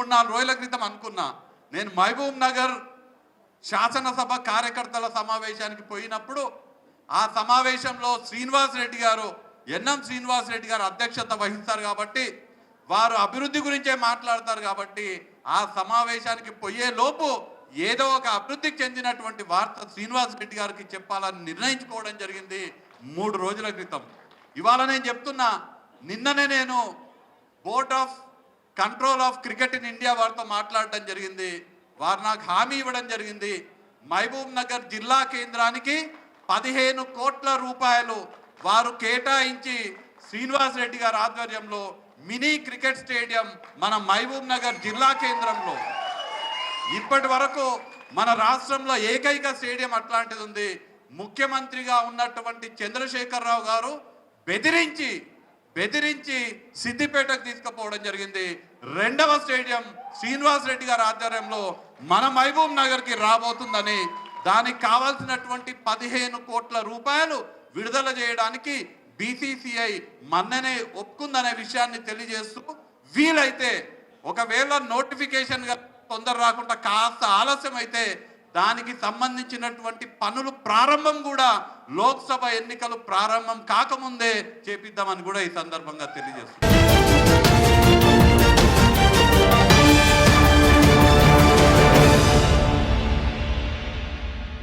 మూడు నాలుగు రోజుల క్రితం అనుకున్నా. నేను మహబూబ్ నగర్ శాసనసభ కార్యకర్తల సమావేశానికి పోయినప్పుడు ఆ సమావేశంలో శ్రీనివాస్ రెడ్డి గారు ఎన్ఎం శ్రీనివాస్ రెడ్డి గారు అధ్యక్షత వహిస్తారు కాబట్టి వారు అభివృద్ధి గురించే మాట్లాడతారు కాబట్టి ఆ సమావేశానికి పోయే లోపు ఏదో ఒక అభివృద్ధికి చెందినటువంటి వార్త శ్రీనివాస్ రెడ్డి గారికి చెప్పాలని నిర్ణయించుకోవడం జరిగింది మూడు రోజుల క్రితం. ఇవాళ నేను చెప్తున్నా నిన్ననే నేను board of control of cricket in India వారితో మాట్లాడడం జరిగింది. వారు నాకు హామీ ఇవ్వడం జరిగింది. మహబూబ్ నగర్ జిల్లా కేంద్రానికి పదిహేను కోట్ల రూపాయలు వారు కేటాయించి శ్రీనివాస్ రెడ్డి గారి ఆధ్వర్యంలో మినీ క్రికెట్ స్టేడియం మన మహబూబ్ నగర్ జిల్లా కేంద్రంలో. ఇప్పటి వరకు మన రాష్ట్రంలో ఏకైక స్టేడియం అట్లాంటిది ఉంది. ముఖ్యమంత్రిగా ఉన్నటువంటి చంద్రశేఖరరావు గారు బెదిరించి బెదిరించి సిద్దిపేటకు తీసుకుపోవడం జరిగింది. రెండవ స్టేడియం శ్రీనివాస్ రెడ్డి గారి ఆధ్వర్యంలో మన మహబూబ్ నగర్కి రాబోతుందని దానికి కావాల్సినటువంటి పదిహేను కోట్ల రూపాయలు విడుదల చేయడానికి బీసీసీఐ మన్ననే ఒప్పుకుందనే విషయాన్ని తెలియజేస్తూ వీలైతే ఒకవేళ నోటిఫికేషన్ తొందర రాకుండా కాస్త ఆలస్యం అయితే దానికి సంబంధించినటువంటి పనులు ప్రారంభం కూడా లోక్సభ ఎన్నికలు ప్రారంభం కాకముందే చేపిద్దామని కూడా ఈ సందర్భంగా తెలియజేస్తుంది